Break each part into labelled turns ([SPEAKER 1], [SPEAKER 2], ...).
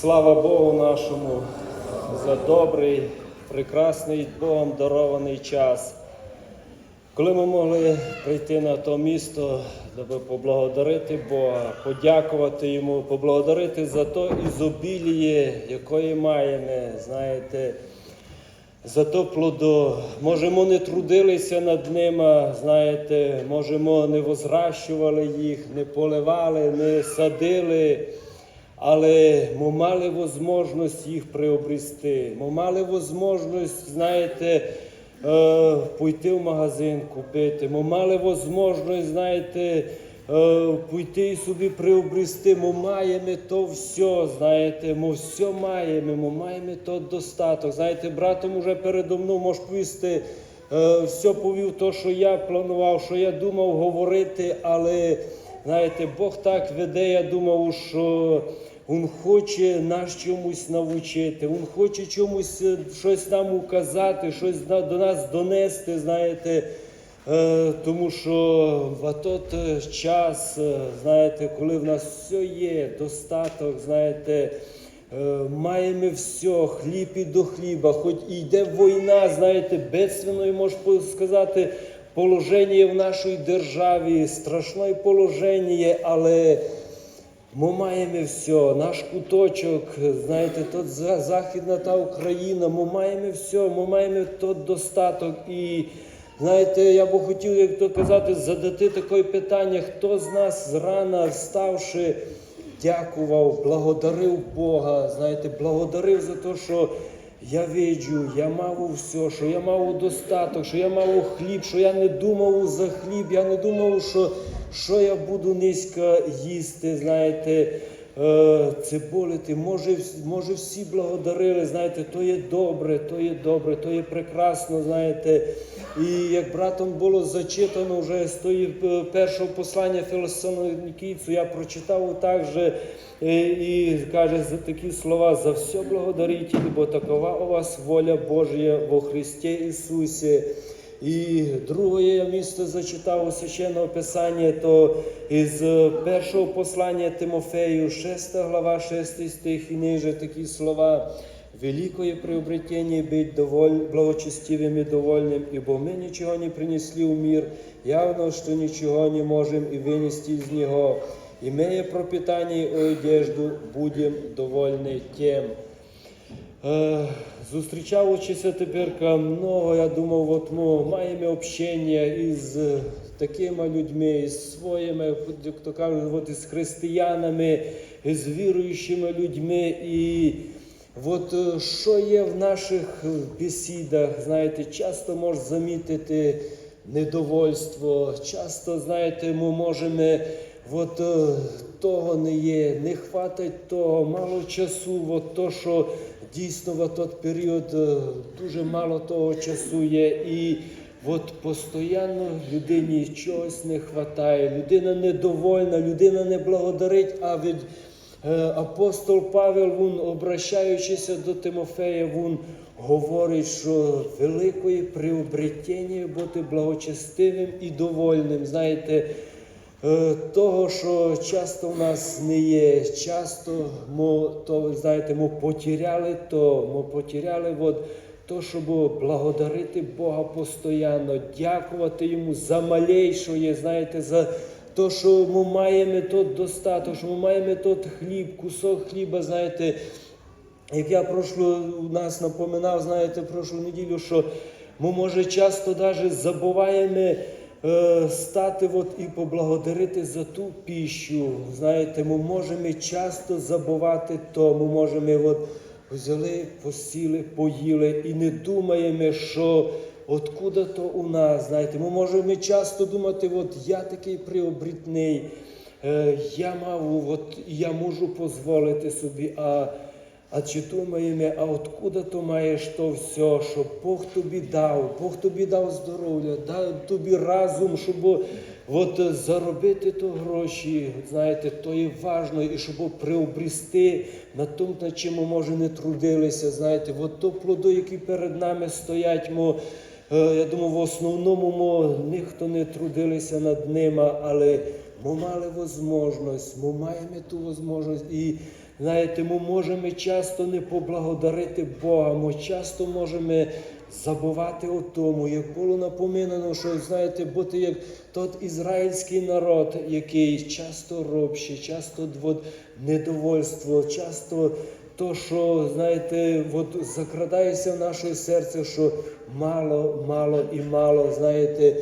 [SPEAKER 1] Слава Богу нашому за добрий, прекрасний Богом дарований час. Коли ми могли прийти на то місто, аби поблагодарити Бога, подякувати Йому, поблагодарити за то ізобіліє, якої маємо, знаєте, за то плодо. Може, ми не трудилися над ними, знаєте, може, ми не возращували їх, не поливали, не садили. Але ми мали можливість їх приобрести. Ми мали можливість, знаєте, е, пойти в магазин купити. Ми мали можливість, знаєте, е, пойти і собі приобрести. Ми маємо то все, знаєте, ми все маємо, ми маємо то достаток. Знаєте, братом уже передо мною може повісти, е, все повів то, що я планував, що я думав говорити, але знаєте, Бог так веде, я думав, що. Він хоче нас чомусь навчити, Він хоче чомусь е, щось нам указати, щось до нас донести, знаєте. Е, Тому що в тот е, час, знаєте, коли в нас все є, достаток, знаєте, маємо все, хліб і до хліба, хоч і йде війна, знаєте, бедственною, можна сказати, положення в нашій державі, страшне положення, але ми маємо все, наш куточок, знаєте, тут Західна та Україна, ми маємо все, ми маємо тут достаток. І знаєте, я би хотів, як то казати, задати таке питання, хто з нас зрана вставши, дякував, благодарив Бога, знаєте, благодарив за те, що я виджу, я мав все, що я мав достаток, що я мав хліб, що я не думав за хліб, я не думав, що, що я буду низько їсти, знаєте, цибулити. Може, може всі благодарили, знаєте, то є добре, то є добре, то є прекрасно, знаєте. І як братом було зачитано вже з тої е, першого послання Філосоникійцю, я прочитав також е, і каже за такі слова за все благодарите, бо такова у вас воля Божія во Христі Ісусі. І друге я місце зачитав у священного Писання, то із е, першого послання Тимофею, 6 глава, 6 стих і ниже такі слова. Великое приобретение быть доволь, благочестивым и довольным, ибо мы ничего не принесли в мир, явно, что ничего не можем и вынести из него. Имея пропитание и одежду, будем довольны тем. Е, Зустрічаючися тепер много, я думав, от ми маємо общення із е, такими людьми, із своїми, от, як то кажуть, от із християнами, із віруючими людьми. І от е, що є в наших бесідах, знаєте, часто можна замітити недовольство, часто, знаєте, ми можемо. От того не є, не хватить того, мало часу, от то, що дійсно в той період е, дуже мало того часу є. І от постійно людині чогось не вистачає, людина недовольна, людина не благодарить, а від е, апостол Павел, він, обращаючися до Тимофея, він говорить, що великої приобретення бути благочестивим і довольним. Знаєте, того, що часто в нас не є, часто ми, то, знаєте, ми потеряли то, ми потеряли от, то, щоб благодарити Бога постійно, дякувати Йому за малейшоє, знаєте, за те, що ми маємо тут достаток, що ми маємо тут хліб, кусок хліба, знаєте, як я прошлу у нас напоминав, знаєте, прошлу неділю, що ми, може, часто навіть забуваємо е, стати от і поблагодарити за ту піщу. Знаєте, ми можемо часто забувати то, ми можемо от взяли, посіли, поїли і не думаємо, що откуда то у нас, знаєте, ми можемо часто думати, от я такий приобрітний, е, я мав, от я можу дозволити собі, а а чи думаємо, а откуда то маєш то все, що Бог тобі дав, Бог тобі дав здоров'я, дав тобі разум, щоб от е, заробити то гроші, знаєте, то є важно, і щоб приобрести на тому, над чим ми, може, не трудилися, знаєте, от то плоди, які перед нами стоять, ми, е, я думаю, в основному ми ніхто не трудилися над ними, але ми мали можливість, ми маємо ту можливість. Знаєте, ми можемо часто не поблагодарити Бога, ми часто можемо забувати о тому, як було напоминано, що знаєте, бути як тот ізраїльський народ, який часто робче, часто от, недовольство, часто то, що знаєте, от закрадається в наше серце, що мало, мало і мало, знаєте.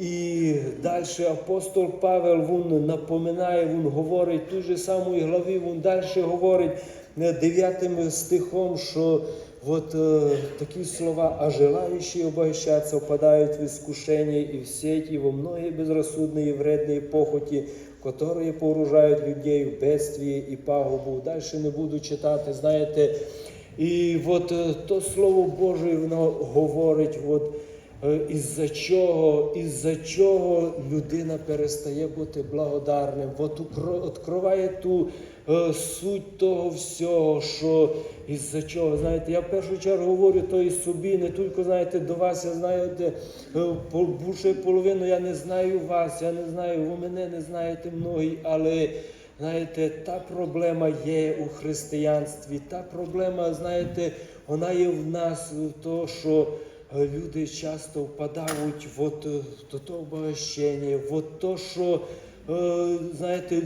[SPEAKER 1] І далі апостол Павел він напоминає, він говорить ту же саму главі, він далі говорить е, дев'ятим стихом, що от е, такі слова, а желающие обогащаться впадають в искушение и в сеть, и во многие безрассудные и вредные похоти, которые погружають людей в бедствие і пагубу. Далі не буду читати, знаєте. І от е, то Слово Боже, воно говорить, от, е, із-за чого, із-за чого людина перестає бути благодарним. От відкриває ту е, суть того всього, що із-за чого, знаєте, я в першу чергу говорю то і собі, не тільки знаєте, до вас, я знаєте, е, більше половину я не знаю вас, я не знаю, ви мене не знаєте многі, але знаєте, та проблема є у християнстві, та проблема, знаєте, вона є в нас, то, що е, люди часто впадають в от, е, до того обогащення, в то, що е, знаєте,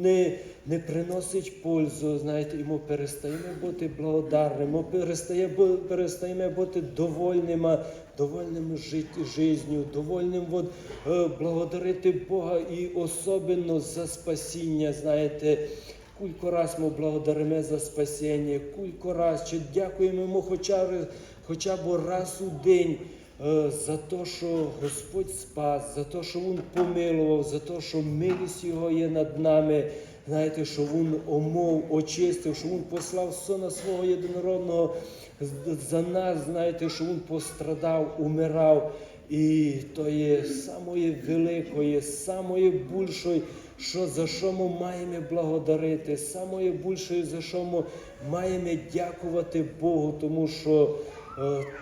[SPEAKER 1] не, не приносить пользу, знаєте, і ми перестаємо бути благодарними, ми перестає, перестаємо бути довольними, жити життю, довольним от, е, благодарити Бога і особливо за спасіння, знаєте. Кілько раз ми благодаримо за спасіння, кілько раз, чи дякуємо йому хоча, хоча б раз у день е, за те, що Господь спас, за те, що Він помилував, за те, що милість Його є над нами. Знаєте, що Він омов, очистив, що Він послав Сина свого єдинородного за нас, знаєте, що Він пострадав, умирав. І то є самої великої, самої більшої, що за що ми маємо благодарити, самої більшої, за що ми маємо дякувати Богу, тому що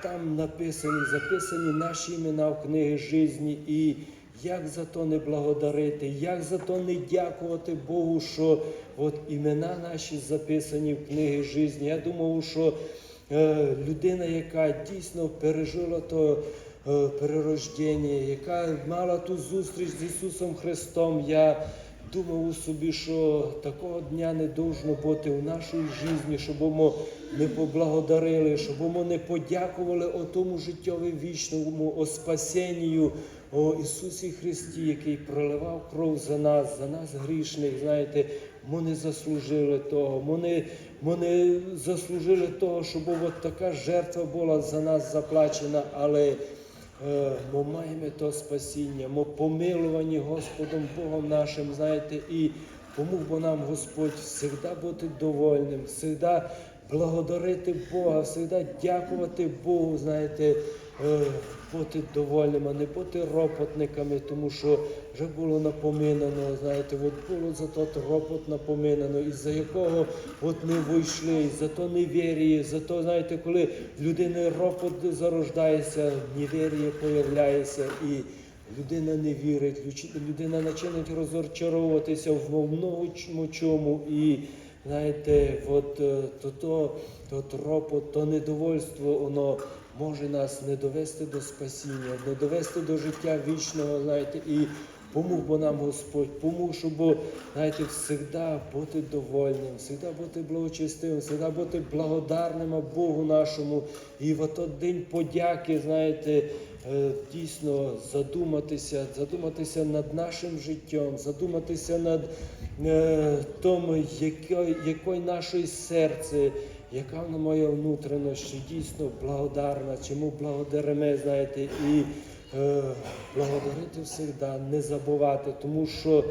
[SPEAKER 1] там написані, записані наші імена в книги житті. І як за то не благодарити, як за то не дякувати Богу, що от імена наші записані в книги житті. Я думав, що е, людина, яка дійсно пережила то е, перерождення, яка мала ту зустріч з Ісусом Христом, я думав у собі, що такого дня не должно бути в нашій житті, щоб ми не поблагодарили, щоб ми не подякували о тому життєві вічному, о спасенню, о Ісусі Христі, який проливав кров за нас, за нас грішних. Знаєте, ми не заслужили того. Ми не, ми не заслужили того, щоб от така жертва була за нас заплачена, але Е, Ми маємо то спасіння, ми помилувані Господом Богом нашим, знаєте, і помог би нам Господь завжди бути довольним, завжди благодарити Бога, завжди дякувати Богу, знаєте, бути довольним, а не бути ропотниками, тому що вже було напоминано, знаєте, от було за тот ропот напоминано, із-за якого от не вийшли, за то невір'я, за то, знаєте, коли в людини ропот зарождається, невір'я появляється і людина не вірить, людина починає розчаровуватися в многому чому і знаєте, от е, то, то, то ропот, то недовольство, воно може нас не довести до спасіння, не довести до життя вічного, знаєте, і помог би нам Господь, помог, щоб, знаєте, завжди бути довольним, завжди бути благочестивим, завжди бути благодарним Богу нашому. І в той день подяки, знаєте, е, дійсно задуматися, задуматися над нашим життям, задуматися над е, тому, яке, якої наше серце, яка вона моя внутрішність, чи дійсно благодарна, чому благодаримо, знаєте, і е, благодарити завжди, не забувати, тому що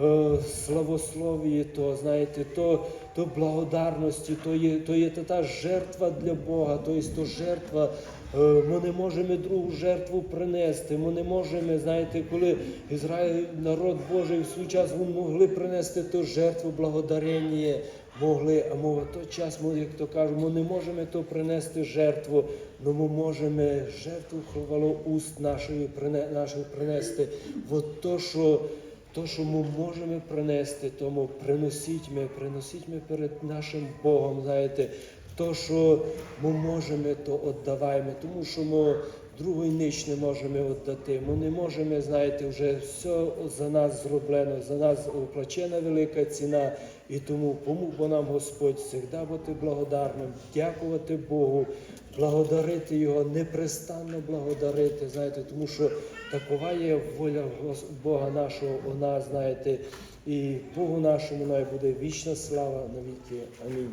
[SPEAKER 1] е, славослов'я, то знаєте, то, то благодарності, то є, то є та жертва для Бога, то є то жертва. е, Ми не можемо другу жертву принести. Ми не можемо, знаєте, коли Ізраїль, народ Божий в свій час могли принести ту жертву благодарення, могли, а ми в той час, ми, як то кажуть, ми не можемо то принести жертву, але ми можемо жертву хвалу уст нашої, наших принести. От то, що то, що ми можемо принести, тому приносіть ми, приносіть ми перед нашим Богом, знаєте, то, що ми можемо, то віддаваємо, тому що ми другої ніч не можемо віддати. Ми не можемо, знаєте, вже все за нас зроблено, за нас оплачена велика ціна. І тому помог бо нам Господь завжди бути благодарним, дякувати Богу, благодарити Його, непрестанно благодарити, знаєте, тому що такова є воля Бога нашого у нас, знаєте, і Богу нашому най буде вічна слава на віки. Амінь.